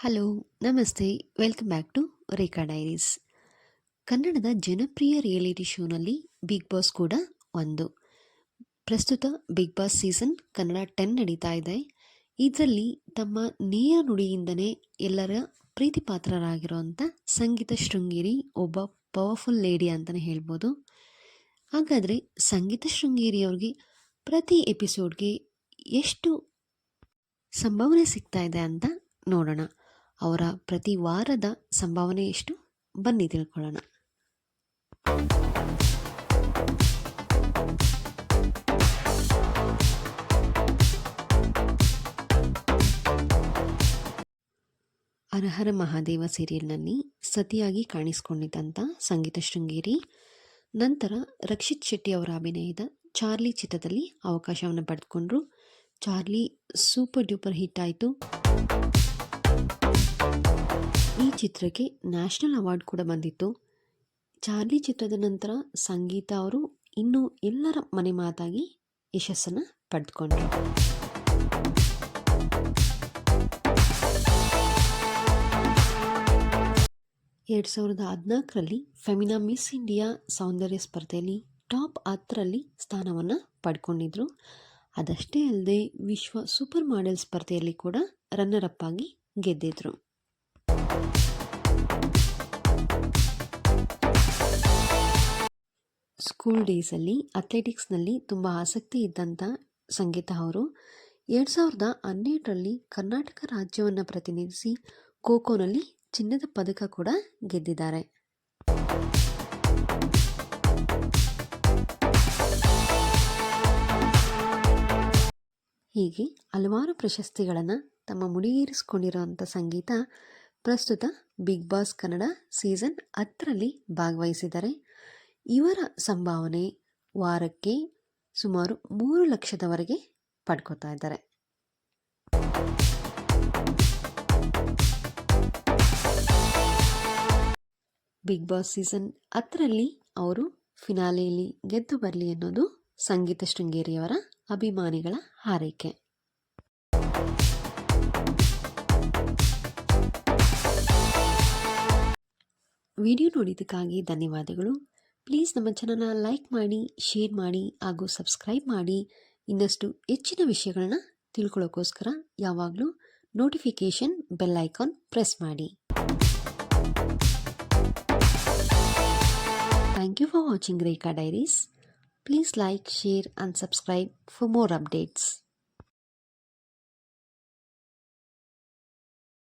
Hello, ನಮಸ್ತೆ. Welcome back to Rekha diaries. ಕನ್ನಡದ ಜನಪ್ರಿಯ ರಿಯಾಲಿಟಿ ಶೋನಲ್ಲಿ ಬಿಗ್ ಬಾಸ್ ಕೂಡ ಒಂದು. ಪ್ರಸ್ತುತ Bigg Boss season Kannada ten ನಡೀತಾ ಇದೆ. ಇದರಲ್ಲಿ ತಮ್ಮ ನೇರ ನುಡಿಯಿಂದನೇ ಎಲ್ಲರ ಪ್ರೀತಿ ಪಾತ್ರರಾಗಿರುವಂಥ ಸಂಗೀತ ಶೃಂಗೇರಿ ಒಬ್ಬ ಪವರ್ಫುಲ್ ಲೇಡಿ ಅಂತಲೇ ಹೇಳ್ಬೋದು. ಹಾಗಾದರೆ ಸಂಗೀತ ಶೃಂಗೇರಿಯವ್ರಿಗೆ ಪ್ರತಿ ಎಪಿಸೋಡ್ಗೆ ಎಷ್ಟು ಸಂಭಾವನೆ ಸಿಗ್ತಾ ಇದೆ ಅಂತ ನೋಡೋಣ. ಅವರ ಪ್ರತಿ ವಾರದ ಸಂಭಾವನೆ ಎಷ್ಟು? ಬನ್ನಿ ತಿಳ್ಕೊಳ್ಳೋಣ. ಅರಹರ ಮಹಾದೇವ ಸೀರಿಯಲ್ನಲ್ಲಿ ಸತಿಯಾಗಿ ಕಾಣಿಸಿಕೊಂಡಿದ್ದಂಥ ಸಂಗೀತ ಶೃಂಗೇರಿ, ನಂತರ ರಕ್ಷಿತ್ ಶೆಟ್ಟಿ ಅವರ ಅಭಿನಯದ ಚಾರ್ಲಿ ಚಿತ್ರದಲ್ಲಿ ಅವಕಾಶವನ್ನು ಪಡೆದುಕೊಂಡ್ರು. ಚಾರ್ಲಿ ಸೂಪರ್ ಡ್ಯೂಪರ್ ಹಿಟ್ ಆಯಿತು. ಚಿತ್ರಕ್ಕೆ ನ್ಯಾಷನಲ್ ಅವಾರ್ಡ್ ಕೂಡ ಬಂದಿತ್ತು. ಚಾರ್ಲಿ ಚಿತ್ರದ ನಂತರ ಸಂಗೀತ ಅವರು ಇನ್ನೂ ಎಲ್ಲರ ಮನೆ ಮಾತಾಗಿ ಯಶಸ್ಸನ್ನು ಪಡೆದುಕೊಂಡ್ರು. ಎರಡು ಸಾವಿರದ ಹದಿನಾಲ್ಕರಲ್ಲಿ ಫೆಮಿನಾ ಮಿಸ್ ಇಂಡಿಯಾ ಸೌಂದರ್ಯ ಸ್ಪರ್ಧೆಯಲ್ಲಿ ಟಾಪ್ ಹತ್ತರಲ್ಲಿ ಸ್ಥಾನವನ್ನು ಪಡ್ಕೊಂಡಿದ್ರು. ಅದಷ್ಟೇ ಅಲ್ಲದೆ ವಿಶ್ವ ಸೂಪರ್ ಮಾಡೆಲ್ ಸ್ಪರ್ಧೆಯಲ್ಲಿ ಕೂಡ ರನ್ನರ್ ಅಪ್ ಆಗಿ ಗೆದ್ದಿದ್ರು. ಸ್ಕೂಲ್ ಡೇಸಲ್ಲಿ ಅಥ್ಲೆಟಿಕ್ಸ್ನಲ್ಲಿ ತುಂಬ ಆಸಕ್ತಿ ಇದ್ದಂಥ ಸಂಗೀತ ಅವರು, ಎರಡು ಸಾವಿರದ ಹನ್ನೆರಡರಲ್ಲಿ ಕರ್ನಾಟಕ ರಾಜ್ಯವನ್ನು ಪ್ರತಿನಿಧಿಸಿ ಖೋಖೋನಲ್ಲಿ ಚಿನ್ನದ ಪದಕ ಕೂಡ ಗೆದ್ದಿದ್ದಾರೆ. ಹೀಗೆ ಹಲವಾರು ಪ್ರಶಸ್ತಿಗಳನ್ನು ತಮ್ಮ ಮುಡಿಗೇರಿಸಿಕೊಂಡಿರುವಂಥ ಸಂಗೀತ ಪ್ರಸ್ತುತ ಬಿಗ್ ಬಾಸ್ ಕನ್ನಡ ಸೀಸನ್ ಹತ್ತರಲ್ಲಿ ಭಾಗವಹಿಸಿದ್ದಾರೆ. ಇವರ ಸಂಭಾವನೆ ವಾರಕ್ಕೆ ಸುಮಾರು ಮೂರು ಲಕ್ಷದವರೆಗೆ ಪಡ್ಕೋತಾ ಇದ್ದಾರೆ. ಬಿಗ್ ಬಾಸ್ ಸೀಸನ್ ಹತ್ತರಲ್ಲಿ ಅವರು ಫಿನಾಲೆಯಲ್ಲಿ ಗೆದ್ದು ಬರಲಿ ಅನ್ನೋದು ಸಂಗೀತ ಶೃಂಗೇರಿಯವರ ಅಭಿಮಾನಿಗಳ ಹಾರೈಕೆ. ವಿಡಿಯೋ ನೋಡಿದ್ದಕ್ಕಾಗಿ ಧನ್ಯವಾದಗಳು. ಪ್ಲೀಸ್ ನಮ್ಮ ಚಾನಲ್ನ ಲೈಕ್ ಮಾಡಿ, ಶೇರ್ ಮಾಡಿ ಹಾಗೂ ಸಬ್ಸ್ಕ್ರೈಬ್ ಮಾಡಿ. ಇನ್ನಷ್ಟು ಹೆಚ್ಚಿನ ವಿಷಯಗಳನ್ನ ತಿಳ್ಕೊಳ್ಳೋಕ್ಕೋಸ್ಕರ ಯಾವಾಗಲೂ ನೋಟಿಫಿಕೇಷನ್ ಬೆಲ್ ಐಕಾನ್ ಪ್ರೆಸ್ ಮಾಡಿ. Thank you for watching Rekha diaries. Please like, share and subscribe for more updates.